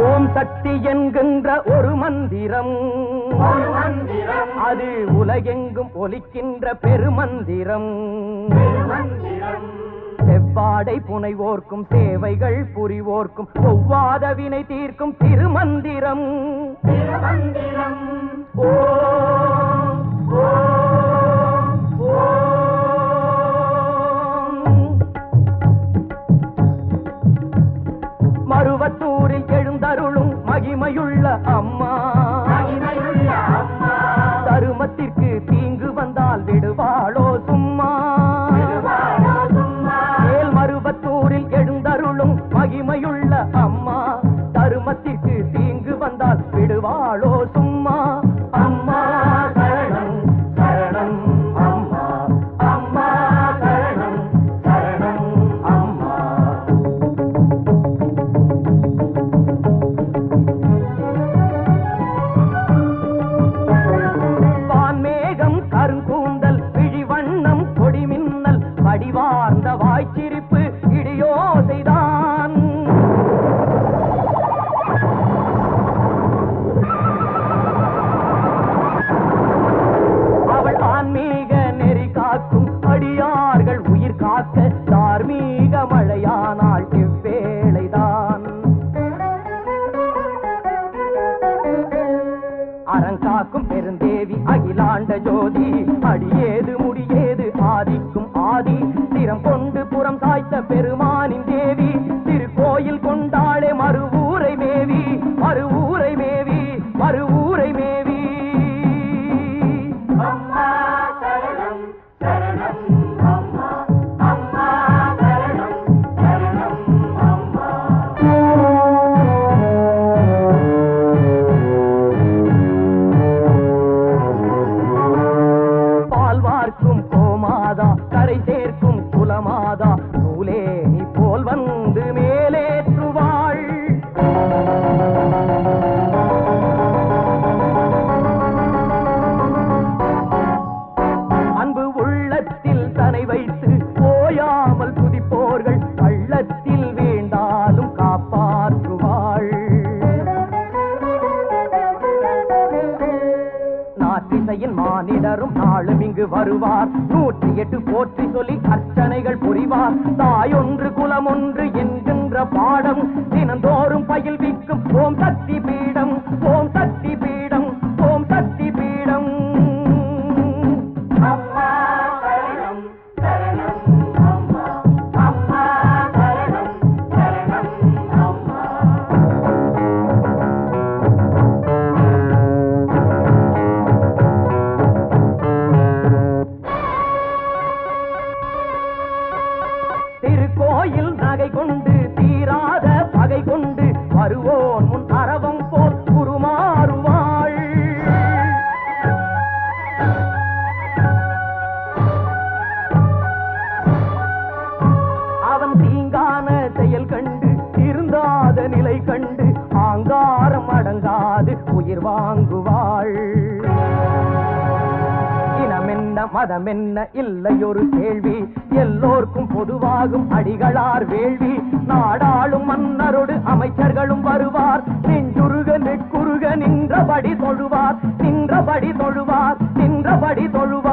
ஓம் சக்தி என்கின்ற ஒரு மந்திரம். அது உலகெங்கும் ஒலிக்கின்ற பெருமந்திரம். செவ்வாடை புனைவோர்க்கும் சேவைகள் புரிவோர்க்கும் ஒவ்வாத வினை தீர்க்கும் திருமந்திரம். ஓம், அறங்காக்கும் பெருந்தேவி அகிலாண்ட ஜோதி. அடியேது முடியேது ஆதிக்கும் ஆதி. திறம் கொண்டு புறம் சாய்த்த பெருமா பலரும் நாளும் இங்கு வருவார். நூற்றி எட்டு போற்றி சொல்லி அர்ச்சனைகள் புரிவார். தாயொன்று குலமொன்று என்கின்ற பாடம் தினந்தோ கொண்டு மதம் என்ன இல்லையொரு கேள்வி? எல்லோருக்கும் பொதுவாகும் அடிகளார் வேள்வி. நாடாளும் மன்னரோடு அமைச்சர்களும் வருவார். நின்றுருக நெக்குருக நின்றபடி தொழுவார். நின்றபடி தொழுவார். நின்றபடி தொழுவார்.